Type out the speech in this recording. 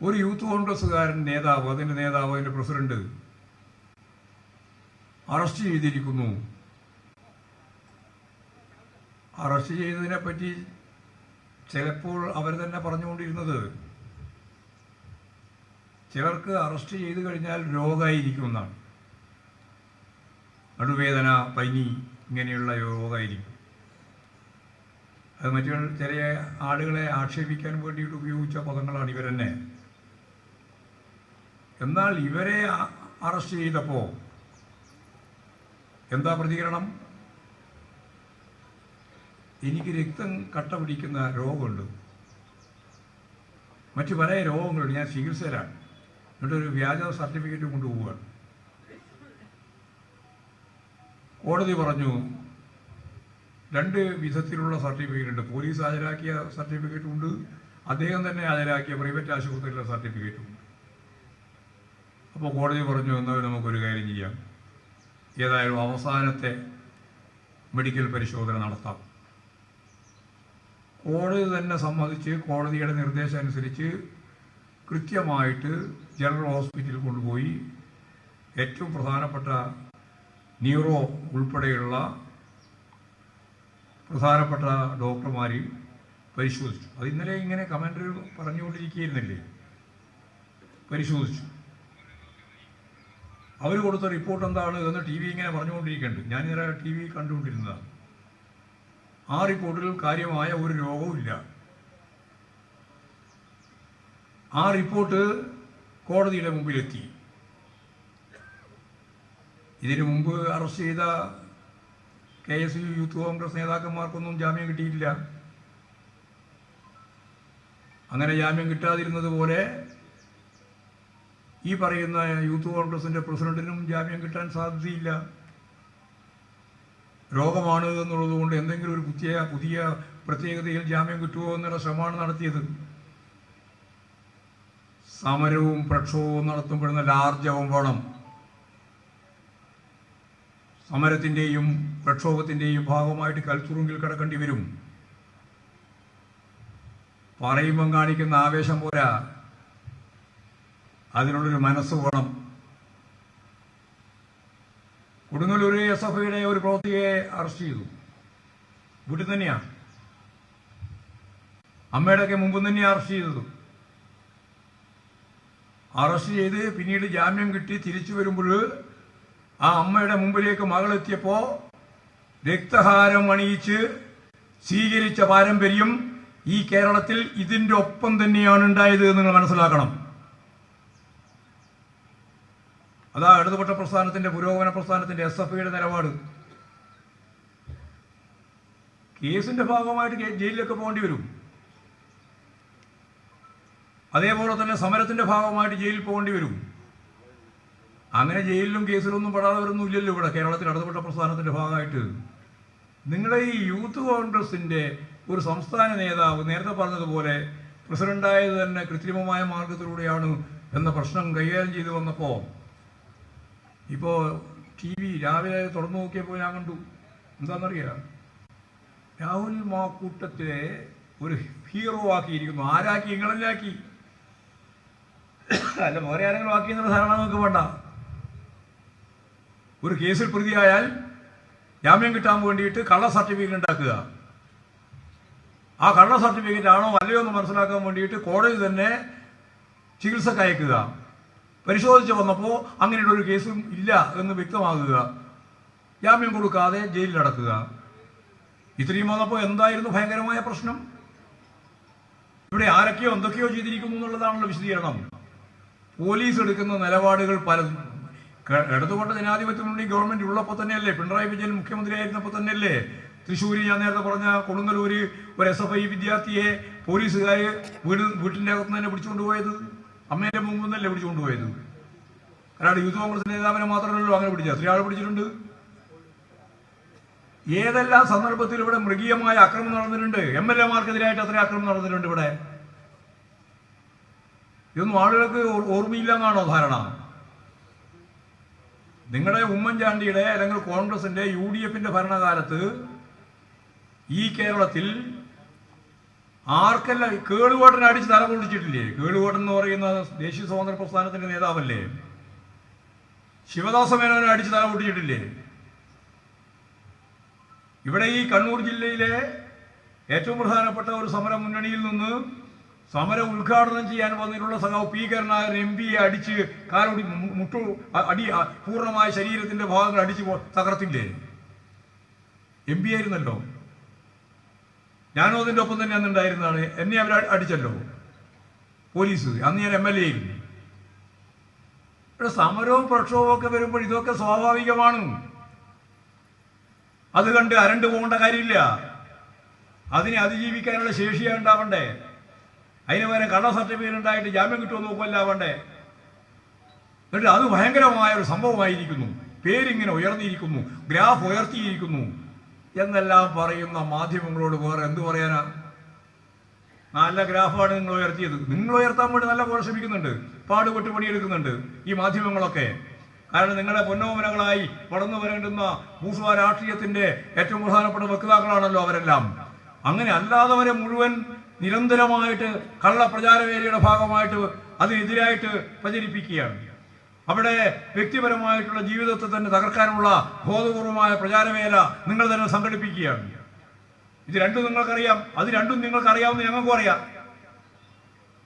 ഒരു യൂത്ത് കോൺഗ്രസ്സുകാരൻ നേതാവ് അതിന്റെ നേതാവ് അതിന്റെ പ്രസിഡന്റ് അറസ്റ്റ് ചെയ്തിരിക്കുന്നു. അറസ്റ്റ് ചെയ്തതിനെ പറ്റി ചിലപ്പോൾ അവർ തന്നെ പറഞ്ഞുകൊണ്ടിരുന്നത് ചിലർക്ക് അറസ്റ്റ് ചെയ്ത് കഴിഞ്ഞാൽ രോഗമായിരിക്കുമെന്നാണ് നടുവേദന പനി ഇങ്ങനെയുള്ള രോഗമായിരിക്കും അത് മറ്റു ചില ആളുകളെ ആക്ഷേപിക്കാൻ വേണ്ടിയിട്ട് ഉപയോഗിച്ച പദങ്ങളാണ് ഇവർ തന്നെ എന്നാൽ ഇവരെ അറസ്റ്റ് ചെയ്തപ്പോൾ എന്താ പ്രതികരണം? എനിക്ക് രക്തം കട്ട പിടിക്കുന്ന രോഗമുണ്ട്. മറ്റു പല രോഗങ്ങളുണ്ട്. ഞാൻ ചികിത്സയിലാണ്. എന്നിട്ടൊരു വ്യാജ സർട്ടിഫിക്കറ്റ് കൊണ്ടുപോവുകയാണ്. കോടതി പറഞ്ഞു രണ്ട് വിധത്തിലുള്ള സർട്ടിഫിക്കറ്റ് ഉണ്ട്. പോലീസ് ഹാജരാക്കിയ സർട്ടിഫിക്കറ്റ് ഉണ്ട്. അദ്ദേഹം തന്നെ ഹാജരാക്കിയ പ്രൈവറ്റ് ആശുപത്രിയിലെ സർട്ടിഫിക്കറ്റും ഉണ്ട്. അപ്പോൾ കോടതി പറഞ്ഞു എന്നാൽ നമുക്കൊരു കാര്യം ചെയ്യാം. ഏതായാലും അവസാനത്തെ മെഡിക്കൽ പരിശോധന നടത്താം. കോടതി തന്നെ സമ്മതിച്ച് കോടതിയുടെ നിർദ്ദേശം അനുസരിച്ച് കൃത്യമായിട്ട് ജനറൽ ഹോസ്പിറ്റലിൽ കൊണ്ടുപോയി ഏറ്റവും പ്രധാനപ്പെട്ട ന്യൂറോ ഉൾപ്പെടെയുള്ള പ്രധാനപ്പെട്ട ഡോക്ടർമാരെയും പരിശോധിച്ചു. അത് ഇന്നലെ ഇങ്ങനെ കമന്ററി പറഞ്ഞുകൊണ്ടിരിക്കുകയായിരുന്നില്ലേ? പരിശോധിച്ചു. അവർ കൊടുത്ത റിപ്പോർട്ട് എന്താണ് എന്ന് ടി വി ഇങ്ങനെ പറഞ്ഞുകൊണ്ടിരിക്കുന്നുണ്ട്. ഇന്നലെ ടി വി കണ്ടുകൊണ്ടിരുന്നതാണ്. ആ റിപ്പോർട്ടിൽ കാര്യമായ ഒരു രോഗവുമില്ല ആ റിപ്പോർട്ട് കോടതിയുടെ മുമ്പിലെത്തി. ഇതിനു മുമ്പ് അറസ്റ്റ് ചെയ്ത K S U youth Congress നേതാക്കന്മാർക്കൊന്നും ജാമ്യം കിട്ടിയിട്ടില്ല. അങ്ങനെ ജാമ്യം കിട്ടാതിരുന്നത് പോലെ ഈ പറയുന്ന യൂത്ത് കോൺഗ്രസിന്റെ പ്രസിഡന്റിനും ജാമ്യം കിട്ടാൻ സാധ്യതയില്ല. രോഗമാണ് എന്നുള്ളത് കൊണ്ട് എന്തെങ്കിലും ഒരു പുതിയ പുതിയ പ്രത്യേകതയിൽ ജാമ്യം കിട്ടുമോ എന്നുള്ള ശ്രമമാണ് നടത്തിയത്. സമരവും പ്രക്ഷോഭവും നടത്തുമ്പോഴുന്ന ലാർജ് വേണം. സമരത്തിന്റെയും പ്രക്ഷോഭത്തിന്റെയും ഭാഗമായിട്ട് കൽത്തുറുങ്കിൽ കിടക്കേണ്ടി വരും. പറയുമ്പം കാണിക്കുന്ന ആവേശം പോരാ. അതിനുള്ളൊരു മനസ്സ് വേണം കൊടുങ്ങല്ലൂർ എസ് എഫ് ഐയുടെ ഒരു പ്രവൃത്തിയെ അറസ്റ്റ് ചെയ്തു. വീട്ടിൽ തന്നെയാണ്. അമ്മയുടെയൊക്കെ മുമ്പ് തന്നെയാണ് അറസ്റ്റ് ചെയ്തത്. അറസ്റ്റ് ചെയ്ത് പിന്നീട് ജാമ്യം കിട്ടി തിരിച്ചു വരുമ്പോൾ ആ അമ്മയുടെ മുമ്പിലേക്ക് മകളെത്തിയപ്പോൾ രക്തഹാരം അണിയിച്ച് സ്വീകരിച്ച പാരമ്പര്യം ഈ കേരളത്തിൽ ഇതിന്റെ ഒപ്പം തന്നെയാണ് ഉണ്ടായത് നിങ്ങൾ മനസ്സിലാക്കണം. അതാ ഇടതുപക്ഷ പ്രസ്ഥാനത്തിന്റെ പുരോഗമന പ്രസ്ഥാനത്തിന്റെ എസ് എഫ് ഐയുടെ നിലപാട്. കേസിന്റെ ഭാഗമായിട്ട് ജയിലിലൊക്കെ പോകേണ്ടി വരും. അതേപോലെ തന്നെ സമരത്തിന്റെ ഭാഗമായിട്ട് ജയിലിൽ പോകേണ്ടി വരും. അങ്ങനെ ജയിലിലും കേസിലൊന്നും പെടാത്തവരൊന്നും ഇല്ലല്ലോ ഇവിടെ കേരളത്തിൽ ഇടതുപക്ഷ പ്രസ്ഥാനത്തിന്റെ ഭാഗമായിട്ട്. നിങ്ങളെ ഈ യൂത്ത് കോൺഗ്രസിന്റെ ഒരു സംസ്ഥാന നേതാവ് നേരത്തെ പറഞ്ഞതുപോലെ പ്രസിഡന്റായത് തന്നെ കൃത്രിമമായ മാർഗത്തിലൂടെയാണ് എന്ന പ്രശ്നം കൈകാര്യം ചെയ്തു വന്നപ്പോൾ ഇപ്പോൾ ടി വി രാവിലെ തുറന്നു നോക്കിയപ്പോൾ ഞാൻ കണ്ടു. എന്താണെന്നറിയാം രാഹുൽ മാക്കൂട്ടത്തിലെ ഒരു ഹീറോ ആക്കിയിരിക്കുന്നു. ആരാക്കി? ഇങ്ങളെല്ലാക്കി അല്ല വേറെ ആരെങ്കിലും ആക്കി എന്നുള്ള ധാരണ നമുക്ക് വേണ്ട. ഒരു കേസിൽ പ്രതിയായാൽ ജാമ്യം കിട്ടാൻ വേണ്ടിയിട്ട് കള്ള സർട്ടിഫിക്കറ്റ് ഉണ്ടാക്കുക. ആ കള്ള സർട്ടിഫിക്കറ്റ് ആണോ അല്ലയോ എന്ന് മനസ്സിലാക്കാൻ വേണ്ടിയിട്ട് കോടതി തന്നെ ചികിത്സക്ക് അയക്കുക. പരിശോധിച്ച് വന്നപ്പോൾ അങ്ങനെയുള്ള ഒരു കേസും ഇല്ല എന്ന് വ്യക്തമാകുക. ജാമ്യം കൊടുക്കാതെ ജയിലിലടക്കുക ഇത്രയും വന്നപ്പോൾ എന്തായിരുന്നു ഭയങ്കരമായ പ്രശ്നം? ഇവിടെ ആരൊക്കെയോ എന്തൊക്കെയോ ചെയ്തിരിക്കുന്നു എന്നുള്ളതാണല്ലോ വിശദീകരണം. പോലീസ് എടുക്കുന്ന നിലപാടുകൾ പലതും ഇടതുകൊണ്ട് ജനാധിപത്യ മുന്നണി ഗവൺമെന്റ് ഉള്ളപ്പോൾ തന്നെയല്ലേ? പിണറായി വിജയൻ മുഖ്യമന്ത്രിയായിരുന്നപ്പോൾ തന്നെയല്ലേ? തൃശ്ശൂരിൽ ഞാൻ നേരത്തെ പറഞ്ഞ കൊടുങ്ങലൂര് ഒരു എസ് എഫ് ഐ വിദ്യാർത്ഥിയെ പോലീസുകാർ വീട് വീട്ടിന്റെ അകത്ത് തന്നെ പിടിച്ചുകൊണ്ടുപോയത് അമ്മേന്റെ മുമ്പിൽ നിന്നല്ലേ പിടിച്ചുകൊണ്ടുപോയത് അല്ലാണ്ട് യൂത്ത് കോൺഗ്രസ് നേതാവിനെ മാത്രമല്ലല്ലോ അങ്ങനെ പിടിച്ചത്. എത്ര ആൾ പിടിച്ചിട്ടുണ്ട്. ഏതെല്ലാം സന്ദർഭത്തിൽ ഇവിടെ മൃഗീയമായ അക്രമം നടന്നിട്ടുണ്ട്? എം എൽ എമാർക്കെതിരായിട്ട് എത്ര അക്രമം നടന്നിട്ടുണ്ട് ഇവിടെ. ഇതൊന്നും ആളുകൾക്ക് ഓർ- ഓർമ്മയില്ല എന്നാണോ ധാരണ? നിങ്ങളുടെ ഉമ്മൻചാണ്ടിയുടെ അല്ലെങ്കിൽ കോൺഗ്രസിന്റെ യു ഡി എഫിന്റെ ഭരണകാലത്ത് ഈ കേരളത്തിൽ ആർക്കല്ല കേളുകോട്ടനെ അടിച്ച് തല പൊളിച്ചിട്ടില്ലേ കേളുകോട്ടൻ എന്ന് പറയുന്ന ദേശീയ സ്വാതന്ത്ര്യ പ്രസ്ഥാനത്തിന്റെ നേതാവല്ലേ? ശിവദാസ മേനോനെ അടിച്ച് തല പൊട്ടിച്ചിട്ടില്ലേ ഇവിടെ ഈ കണ്ണൂർ ജില്ലയിലെ ഏറ്റവും പ്രധാനപ്പെട്ട ഒരു സമര മുന്നണിയിൽ നിന്ന് സമരം ഉദ്ഘാടനം ചെയ്യാൻ വന്നിട്ടുള്ള സഖാവ് പി കരുണാകരൻ എം പിയെ അടിച്ച് കാലോടി മുട്ടു അടി പൂർണമായ ശരീരത്തിന്റെ ഭാഗങ്ങൾ അടിച്ച് തകർത്തില്ലേ? എം പി ആയിരുന്നല്ലോ. ഞാനും അതിന്റെ ഒപ്പം തന്നെ അന്ന് ഉണ്ടായിരുന്നതാണ്. എന്നെ അവർ അടിച്ചല്ലോ. പോലീസ് അന്ന് ഞാൻ എം എൽ എ ആയിരുന്നു. ഇവിടെ സമരവും പ്രക്ഷോഭവും ഒക്കെ വരുമ്പോൾ ഇതൊക്കെ സ്വാഭാവികമാണ്. അത് കണ്ട് അരണ്ട് പോകേണ്ട കാര്യമില്ല. അതിനെ അതിജീവിക്കാനുള്ള ശേഷിയാണ് ഉണ്ടാവണ്ടേ? അതിന് പകരം കള്ള സർട്ടിഫിക്കറ്റ് ഉണ്ടായിട്ട് ജാമ്യം കിട്ടുമോ നോക്കുമല്ല ആവണ്ടേ? എന്നിട്ട് അത് ഭയങ്കരമായ ഒരു സംഭവമായിരിക്കുന്നു. പേരിങ്ങനെ ഉയർന്നിരിക്കുന്നു. ഗ്രാഫ് ഉയർത്തിയിരിക്കുന്നു. എന്നെല്ലാം പറയുന്ന മാധ്യമങ്ങളോട് വേറെ എന്ത് പറയാനാ? നല്ല ഗ്രാഫാണ് നിങ്ങൾ ഉയർത്തിയത്. നിങ്ങൾ ഉയർത്താൻ വേണ്ടി നല്ല പോലെ ശ്രമിക്കുന്നുണ്ട് പാടുപെട്ട് പണിയെടുക്കുന്നുണ്ട് ഈ മാധ്യമങ്ങളൊക്കെ. കാരണം നിങ്ങളെ പൊന്നോമനകളായി വളർന്നു വരേണ്ടുന്ന ഭൂസ്വ രാഷ്ട്രീയത്തിന്റെ ഏറ്റവും പ്രധാനപ്പെട്ട വക്താക്കളാണല്ലോ അവരെല്ലാം. അങ്ങനെ അല്ലാത്തവരെ മുഴുവൻ നിരന്തരമായിട്ട് കള്ള പ്രചാരവേലയുടെ ഭാഗമായിട്ട് അതിനെതിരായിട്ട് പ്രചരിപ്പിക്കുകയാണ്. അവിടെ വ്യക്തിപരമായിട്ടുള്ള ജീവിതത്തെ തന്നെ തകർക്കാനുള്ള ബോധപൂർവമായ പ്രചാരവേല നിങ്ങൾ തന്നെ സംഘടിപ്പിക്കുകയാണ്. ഇത് രണ്ടും നിങ്ങൾക്കറിയാം. അത് രണ്ടും നിങ്ങൾക്ക് അറിയാമെന്ന് ഞങ്ങൾക്കും അറിയാം.